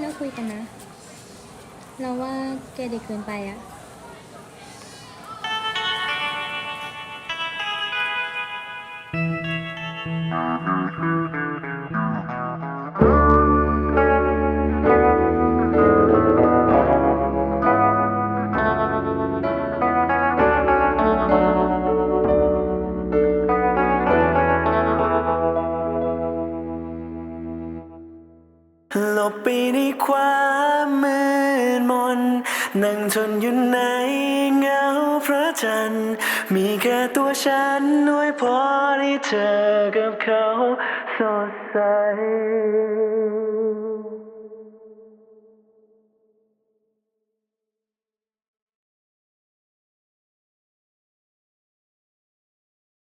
เลิกคุยกันนะ เราว่าแกเด็กเกินไปอะ หลบไปในความมืดมน นั่งทนอยู่ในเงาพระจันทร์ มีแค่ตัวฉันน้วยพอที่เธอกับเขาสดใส